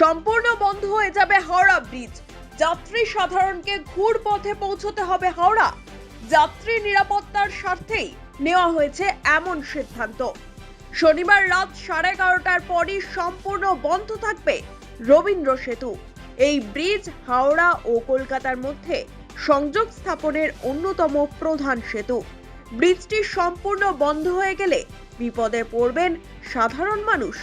সম্পূর্ণ বন্ধ হয়ে যাবে হাওড়া ব্রিজ। যাত্রী সাধারণকে ঘুর পথে পৌঁছতে হবে হাওড়া। যাত্রী নিরাপত্তার স্বার্থেই নেওয়া হয়েছে এমন সিদ্ধান্ত। শনিবার রাত সাড়ে এগারোটার পরই সম্পূর্ণ বন্ধ থাকবে রবীন্দ্র সেতু। এই ব্রিজ হাওড়া ও কলকাতার মধ্যে সংযোগ স্থাপনের অন্যতম প্রধান সেতু। ব্রিজটি সম্পূর্ণ বন্ধ হয়ে গেলে বিপদে পড়বেন সাধারণ মানুষ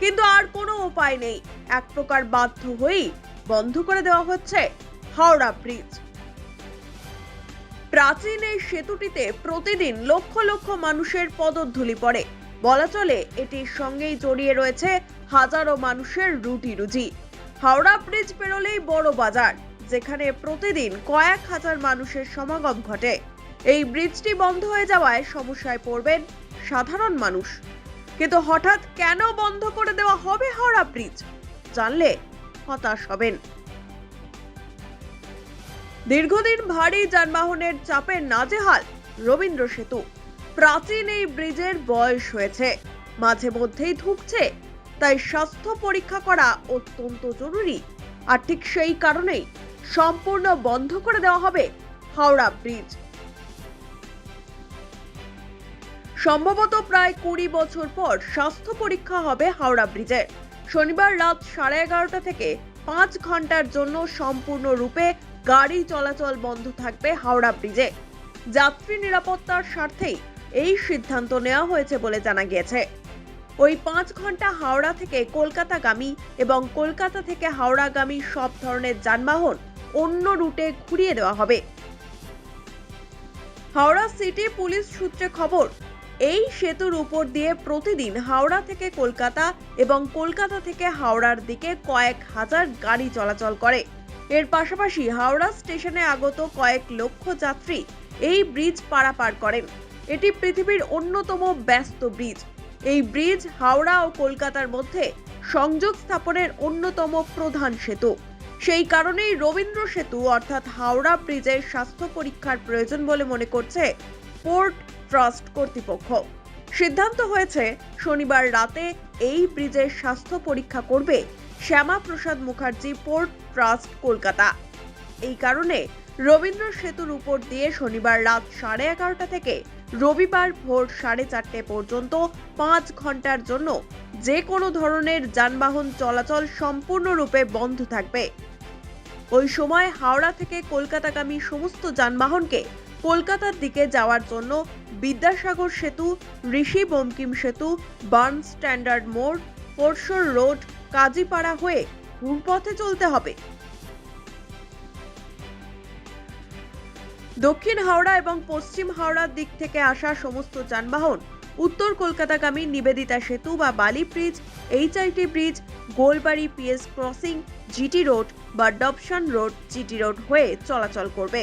কিন্তু আর কোনো উপায় নেই। এক প্রকার বাধ্য হয়েই বন্ধ করে দেওয়া হচ্ছে হাওড়া ব্রিজ। প্রাচীন এই সেতুটিতে প্রতিদিন লক্ষ লক্ষ মানুষের পদধূলি পড়ে। বলা চলে, এটির সঙ্গেই জড়িয়ে রয়েছে হাজারো মানুষের রুটি রুজি। হাওড়া ব্রিজ পেরোলেই বড় বাজার, যেখানে প্রতিদিন কয়েক হাজার মানুষের সমাগম ঘটে। এই ব্রিজটি বন্ধ হয়ে যাওয়ায় সমস্যায় পড়বেন সাধারণ মানুষ। কিন্তু হঠাৎ কেন বন্ধ করে দেওয়া হবে হাওড়া ব্রিজ? জানলে হতাশ হবেন। দীর্ঘদিন ভারী যানবাহনের চাপে নাজেহাল রবীন্দ্র সেতু। প্রাচীন এই ব্রিজের বয়স হয়েছে। মাঝে মধ্যেই ধুঁকছে, তাই স্বাস্থ্য পরীক্ষা করা অত্যন্ত জরুরি। আর ঠিক সেই কারণেই সম্পূর্ণ বন্ধ করে দেওয়া হবে হাওড়া ব্রিজ। সম্ভবত প্রায় কুড়ি বছর পর স্বাস্থ্য পরীক্ষা হবে হাওড়া ব্রিজের শনিবার রাত সাড়ে এগারোটা থেকে পাঁচ ঘণ্টার জন্য সম্পূর্ণরূপে গাড়ি চলাচল বন্ধ থাকবে হাওড়া ব্রিজে। যাত্রী নিরাপত্তার স্বার্থেই এই সিদ্ধান্ত নেওয়া হয়েছে বলে জানা গিয়েছে। ওই পাঁচ ঘণ্টা হাওড়া থেকে কলকাতাগামী এবং কলকাতা থেকে হাওড়াগামী সব ধরনের যানবাহন অন্য রুটে ঘুরিয়ে দেওয়া হবে। হাওড়া সিটি পুলিশ সূত্রে খবর এই সেতুর উপর দিয়ে প্রতিদিন হাওড়া থেকে কলকাতা এবং কলকাতা থেকে হাওড়ার দিকে কয়েক হাজার গাড়ি চলাচল করে। এর পাশাপাশি হাওড়া স্টেশনে আগত কয়েক লক্ষ যাত্রী এই ব্রিজ পারাপার করেন। এটি পৃথিবীর অন্যতম ব্যস্ত ব্রিজ। এই ব্রিজ হাওড়া ও কলকাতার মধ্যে সংযোগ স্থাপনের অন্যতম প্রধান সেতু। সেই কারণেই রবীন্দ্র সেতু অর্থাৎ হাওড়া ব্রিজের স্বাস্থ্য পরীক্ষার প্রয়োজন বলে মনে করছে পোর্ট ট্রাস্ট কর্তৃপক্ষ। সিদ্ধান্ত হয়েছে, শনিবার রাতে এই ব্রিজের স্বাস্থ্য পরীক্ষা করবে শ্যামা প্রসাদ মুখার্জি পোর্ট ট্রাস্ট, কলকাতা। এই কারণে রবীন্দ্র সেতুর উপর দিয়ে শনিবার রাত সাড়ে এগারোটা থেকে রবিবার ভোর সাড়ে চারটে পর্যন্ত পাঁচ ঘণ্টার জন্য যে কোনো ধরনের যানবাহন চলাচল সম্পূর্ণরূপে বন্ধ থাকবে। ওই সময় হাওড়া থেকে কলকাতাগামী সমস্ত যানবাহনকে কলকাতার দিকে যাওয়ার জন্য বিদ্যাসাগর সেতু, ঋষি বঙ্কিম সেতু, বার্ন স্ট্যান্ডার্ড মোড় পরশোর রোড, কাজীপাড়া হয়ে ঘুরপথে চলতে হবে। দক্ষিণ হাওড়া এবং পশ্চিম হাওড়ার দিক থেকে আসা সমস্ত যানবাহন, উত্তর কলকাতাগামী নিবেদিতা সেতু বা Bally bridge HIT bridge, Golabari PS crossing, GT road বা ডবশন রোড, জিটি রোড হয়ে চলাচল করবে।